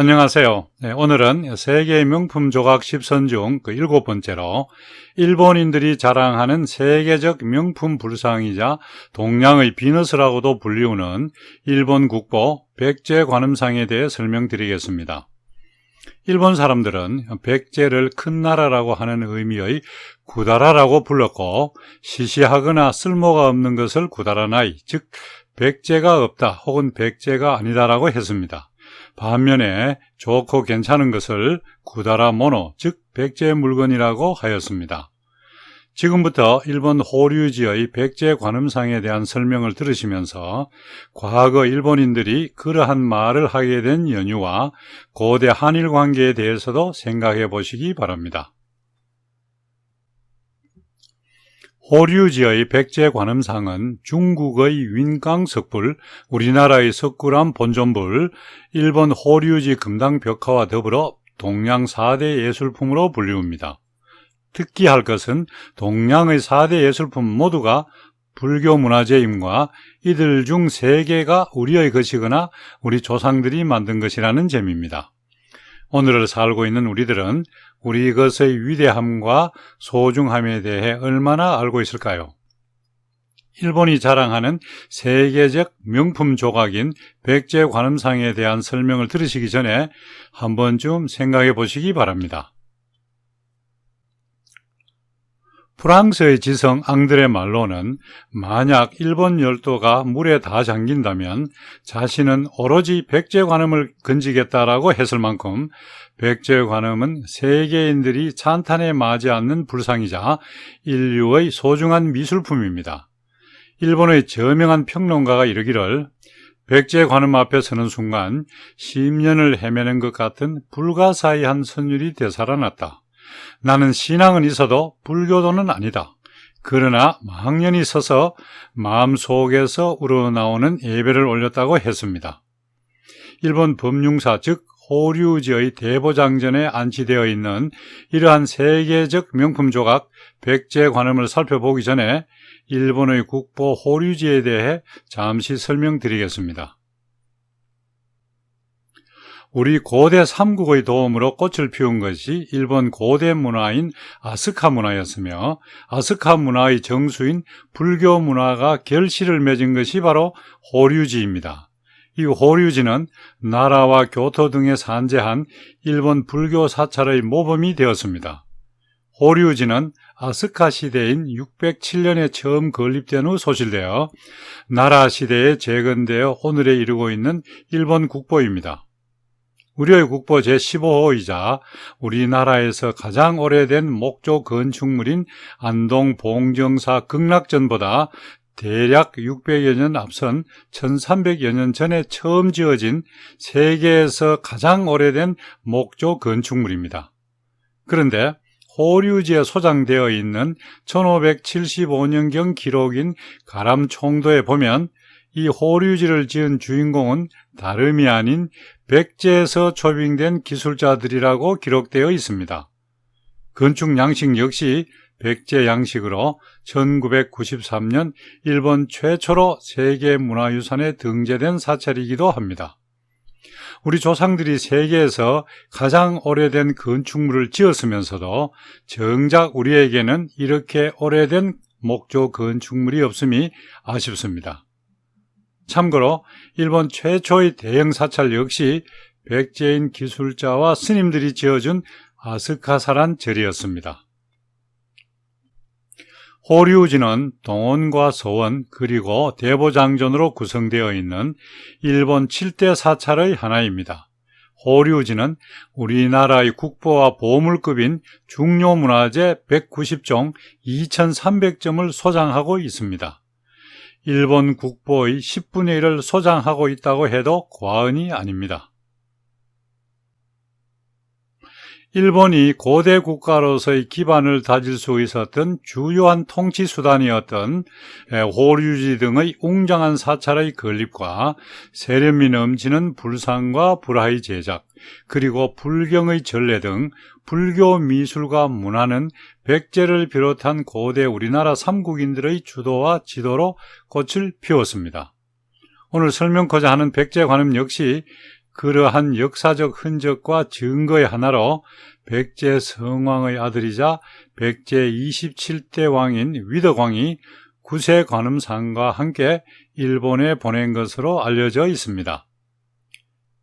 안녕하세요. 네, 오늘은 세계 명품 조각 10선 중 그 일곱 번째로 일본인들이 자랑하는 세계적 명품 불상이자 동양의 비너스라고도 불리우는 일본 국보 백제 관음상에 대해 설명드리겠습니다. 일본 사람들은 백제를 큰 나라라고 하는 의미의 구다라라고 불렀고 시시하거나 쓸모가 없는 것을 구다라나이 즉 백제가 없다 혹은 백제가 아니다라고 했습니다. 반면에 좋고 괜찮은 것을 구다라 모노 즉 백제 물건이라고 하였습니다. 지금부터 일본 호류지의 백제 관음상에 대한 설명을 들으시면서 과거 일본인들이 그러한 말을 하게 된 연유와 고대 한일 관계에 대해서도 생각해 보시기 바랍니다. 호류지의 백제 관음상은 중국의 윈강 석불, 우리나라의 석굴암 본존불, 일본 호류지 금당 벽화와 더불어 동양 4대 예술품으로 불리웁니다. 특기할 것은 동양의 4대 예술품 모두가 불교 문화재임과 이들 중 3개가 우리의 것이거나 우리 조상들이 만든 것이라는 점입니다. 오늘을 살고 있는 우리들은 우리 것의 위대함과 소중함에 대해 얼마나 알고 있을까요? 일본이 자랑하는 세계적 명품 조각인 백제 관음상에 대한 설명을 들으시기 전에 한 번쯤 생각해 보시기 바랍니다. 프랑스의 지성 앙드레 말로는 만약 일본 열도가 물에 다 잠긴다면 자신은 오로지 백제 관음을 건지겠다라고 했을 만큼 백제 관음은 세계인들이 찬탄에 맞지 않는 불상이자 인류의 소중한 미술품입니다. 일본의 저명한 평론가가 이르기를 백제 관음 앞에 서는 순간 10년을 헤매는 것 같은 불가사의한 선율이 되살아났다. 나는 신앙은 있어도 불교도는 아니다. 그러나 망년이 서서 마음속에서 우러나오는 예배를 올렸다고 했습니다. 일본 법융사 즉 호류지의 대보장전에 안치되어 있는 이러한 세계적 명품 조각 백제 관음을 살펴보기 전에 일본의 국보 호류지에 대해 잠시 설명드리겠습니다. 우리 고대 삼국의 도움으로 꽃을 피운 것이 일본 고대 문화인 아스카 문화였으며 아스카 문화의 정수인 불교 문화가 결실을 맺은 것이 바로 호류지입니다. 이 호류지는 나라와 교토 등에 산재한 일본 불교 사찰의 모범이 되었습니다. 호류지는 아스카 시대인 607년에 처음 건립된 후 소실되어 나라 시대에 재건되어 오늘에 이르고 있는 일본 국보입니다. 우리의 국보 제15호이자 우리나라에서 가장 오래된 목조 건축물인 안동 봉정사 극락전보다 대략 600여 년 앞선 1300여 년 전에 처음 지어진 세계에서 가장 오래된 목조 건축물입니다. 그런데 호류지에 소장되어 있는 1575년경 기록인 가람총도에 보면 이 호류지를 지은 주인공은 다름이 아닌 백제에서 초빙된 기술자들이라고 기록되어 있습니다. 건축 양식 역시 백제 양식으로 1993년 일본 최초로 세계 문화유산에 등재된 사찰이기도 합니다. 우리 조상들이 세계에서 가장 오래된 건축물을 지었으면서도 정작 우리에게는 이렇게 오래된 목조 건축물이 없음이 아쉽습니다. 참고로 일본 최초의 대형 사찰 역시 백제인 기술자와 스님들이 지어준 아스카사란 절이었습니다. 호류지는 동원과 서원 그리고 대보장전으로 구성되어 있는 일본 7대 사찰의 하나입니다. 호류지는 우리나라의 국보와 보물급인 중요문화재 190종 2300점을 소장하고 있습니다. 일본 국보의 10분의 1을 소장하고 있다고 해도 과언이 아닙니다. 일본이 고대 국가로서의 기반을 다질 수 있었던 주요한 통치 수단이었던 호류지 등의 웅장한 사찰의 건립과 세련미 넘치는 불상과 불화의 제작, 그리고 불경의 전례 등 불교 미술과 문화는 백제를 비롯한 고대 우리나라 삼국인들의 주도와 지도로 꽃을 피웠습니다. 오늘 설명코자 하는 백제 관음 역시 그러한 역사적 흔적과 증거의 하나로 백제 성왕의 아들이자 백제 27대 왕인 위덕왕이 구세 관음상과 함께 일본에 보낸 것으로 알려져 있습니다.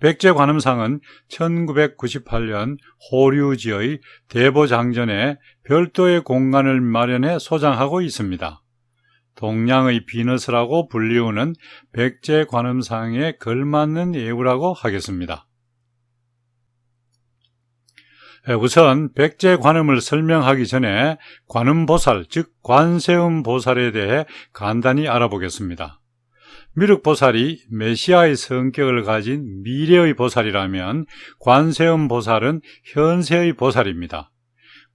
백제 관음상은 1998년 호류지의 대보장전에 별도의 공간을 마련해 소장하고 있습니다. 동양의 비너스라고 불리우는 백제 관음상에 걸맞는 예우라고 하겠습니다. 예, 우선 백제 관음을 설명하기 전에 관음보살, 즉 관세음 보살에 대해 간단히 알아보겠습니다. 미륵보살이 메시아의 성격을 가진 미래의 보살이라면 관세음 보살은 현세의 보살입니다.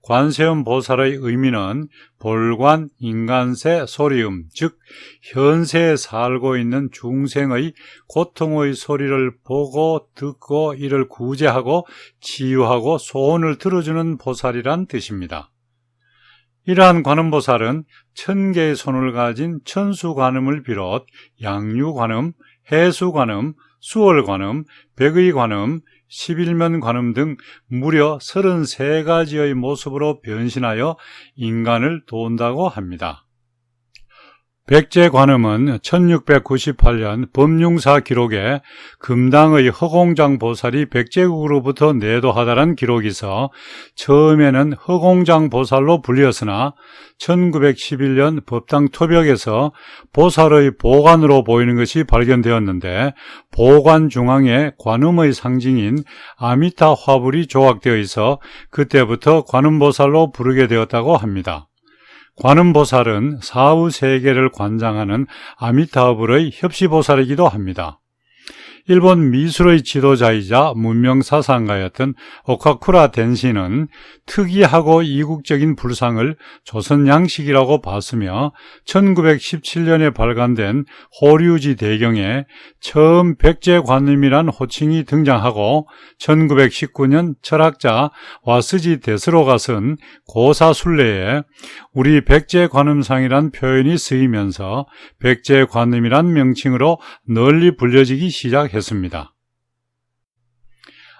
관세음 보살의 의미는 볼관, 인간세, 소리음, 즉 현세에 살고 있는 중생의 고통의 소리를 보고 듣고 이를 구제하고 치유하고 소원을 들어주는 보살이란 뜻입니다. 이러한 관음보살은 천 개의 손을 가진 천수관음을 비롯 양유관음, 해수관음, 수월관음, 백의관음, 11면 관음 등 무려 33가지의 모습으로 변신하여 인간을 도운다고 합니다. 백제 관음은 1698년 법융사 기록에 금당의 허공장 보살이 백제국으로부터 내도하다란 기록이 있어 처음에는 허공장 보살로 불리었으나 1911년 법당 토벽에서 보살의 보관으로 보이는 것이 발견되었는데 보관 중앙에 관음의 상징인 아미타 화불이 조각되어 있어 그때부터 관음보살로 부르게 되었다고 합니다. 관음보살은 사후 세계를 관장하는 아미타불의 협시보살이기도 합니다. 일본 미술의 지도자이자 문명사상가였던 오카쿠라 덴시는 특이하고 이국적인 불상을 조선 양식이라고 봤으며 1917년에 발간된 호류지 대경에 처음 백제관음이란 호칭이 등장하고 1919년 철학자 와스지 데스로가 쓴 고사순례에 우리 백제관음상이란 표현이 쓰이면서 백제관음이란 명칭으로 널리 불려지기 시작했습니다.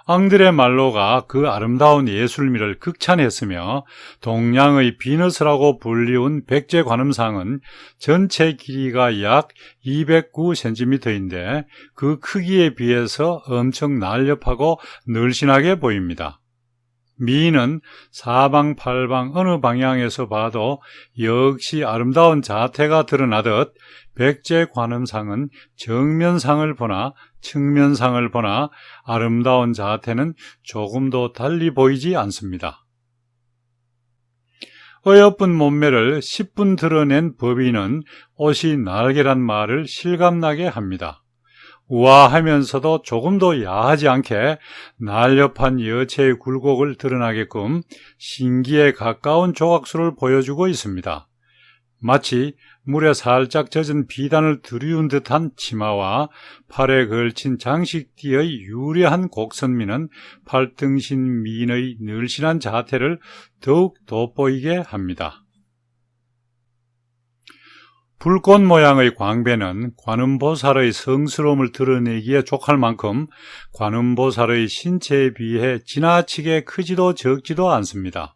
앙드레 말로가 그 아름다운 예술미를 극찬했으며 동양의 비너스라고 불리운 백제 관음상은 전체 길이가 약 209cm인데 그 크기에 비해서 엄청 날렵하고 늘씬하게 보입니다. 미인은 사방팔방 어느 방향에서 봐도 역시 아름다운 자태가 드러나듯 백제 관음상은 정면상을 보나 측면상을 보나 아름다운 자태는 조금도 달리 보이지 않습니다. 어여쁜 몸매를 10분 드러낸 법인은 옷이 날개란 말을 실감나게 합니다. 우아하면서도 조금도 야하지 않게 날렵한 여체의 굴곡을 드러나게끔 신기에 가까운 조각수를 보여주고 있습니다. 마치 물에 살짝 젖은 비단을 들이운 듯한 치마와 팔에 걸친 장식띠의 유려한 곡선미는 팔등신 미인의 늘씬한 자태를 더욱 돋보이게 합니다. 불꽃 모양의 광배는 관음보살의 성스러움을 드러내기에 족할 만큼 관음보살의 신체에 비해 지나치게 크지도 적지도 않습니다.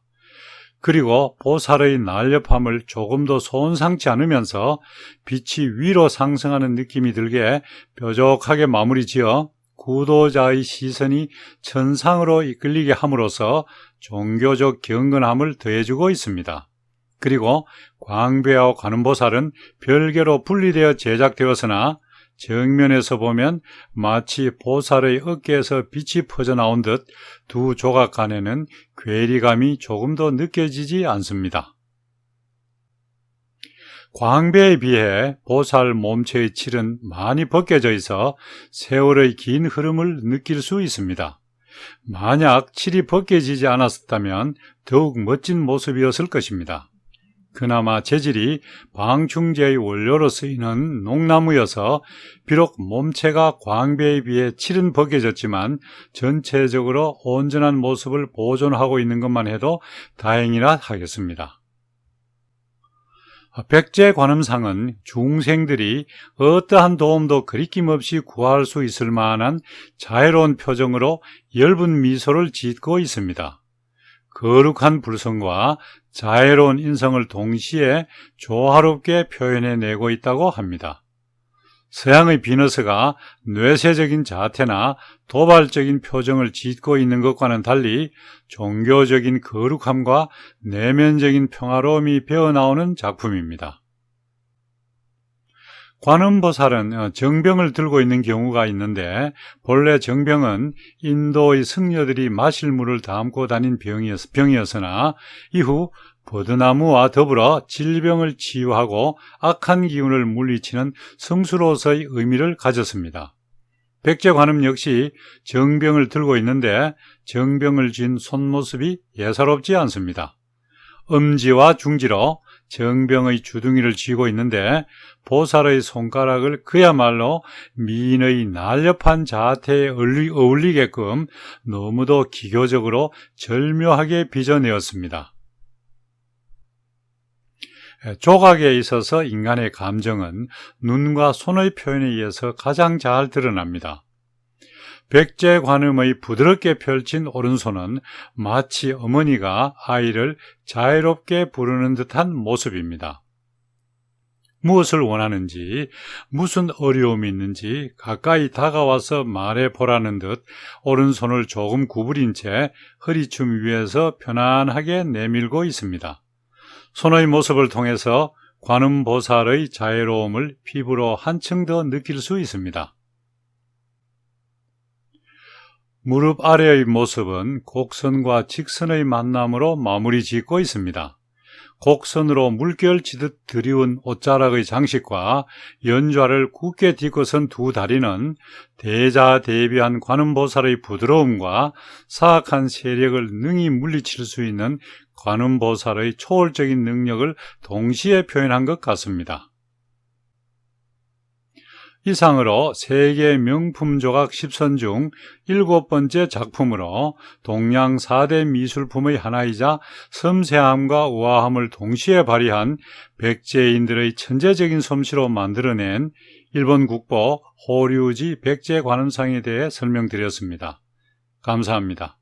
그리고 보살의 날렵함을 조금도 손상치 않으면서 빛이 위로 상승하는 느낌이 들게 뾰족하게 마무리 지어 구도자의 시선이 천상으로 이끌리게 함으로써 종교적 경건함을 더해주고 있습니다. 그리고 광배와 관음보살은 별개로 분리되어 제작되었으나 정면에서 보면 마치 보살의 어깨에서 빛이 퍼져나온 듯 두 조각 간에는 괴리감이 조금 더 느껴지지 않습니다. 광배에 비해 보살 몸체의 칠은 많이 벗겨져 있어 세월의 긴 흐름을 느낄 수 있습니다. 만약 칠이 벗겨지지 않았다면 더욱 멋진 모습이었을 것입니다. 그나마 재질이 방충제의 원료로 쓰이는 농나무여서 비록 몸체가 광배에 비해 칠은 벗겨졌지만 전체적으로 온전한 모습을 보존하고 있는 것만 해도 다행이라 하겠습니다. 백제 관음상은 중생들이 어떠한 도움도 그리낌 없이 구할 수 있을 만한 자애로운 표정으로 엷은 미소를 짓고 있습니다. 거룩한 불성과 자애로운 인성을 동시에 조화롭게 표현해내고 있다고 합니다. 서양의 비너스가 뇌세적인 자태나 도발적인 표정을 짓고 있는 것과는 달리 종교적인 거룩함과 내면적인 평화로움이 배어나오는 작품입니다. 관음보살은 정병을 들고 있는 경우가 있는데 본래 정병은 인도의 승려들이 마실 물을 담고 다닌 병이었, 으나 이후 버드나무와 더불어 질병을 치유하고 악한 기운을 물리치는 성수로서의 의미를 가졌습니다. 백제관음 역시 정병을 들고 있는데 정병을 쥔 손모습이 예사롭지 않습니다. 엄지와 중지로 정병의 주둥이를 쥐고 있는데 보살의 손가락을 그야말로 미인의 날렵한 자태에 어울리게끔 너무도 기교적으로 절묘하게 빚어내었습니다. 조각에 있어서 인간의 감정은 눈과 손의 표현에 의해서 가장 잘 드러납니다. 백제 관음의 부드럽게 펼친 오른손은 마치 어머니가 아이를 자유롭게 부르는 듯한 모습입니다. 무엇을 원하는지, 무슨 어려움이 있는지 가까이 다가와서 말해 보라는 듯 오른손을 조금 구부린 채 허리춤 위에서 편안하게 내밀고 있습니다. 손의 모습을 통해서 관음보살의 자애로움을 피부로 한층 더 느낄 수 있습니다. 무릎 아래의 모습은 곡선과 직선의 만남으로 마무리 짓고 있습니다. 곡선으로 물결 치듯 드리운 옷자락의 장식과 연좌를 굳게 딛고 선 두 다리는 대자 대비한 관음보살의 부드러움과 사악한 세력을 능히 물리칠 수 있는 관음보살의 초월적인 능력을 동시에 표현한 것 같습니다. 이상으로 세계 명품 조각 10선 중 일곱 번째 작품으로 동양 4대 미술품의 하나이자 섬세함과 우아함을 동시에 발휘한 백제인들의 천재적인 솜씨로 만들어낸 일본 국보 호류지 백제 관음상에 대해 설명드렸습니다. 감사합니다.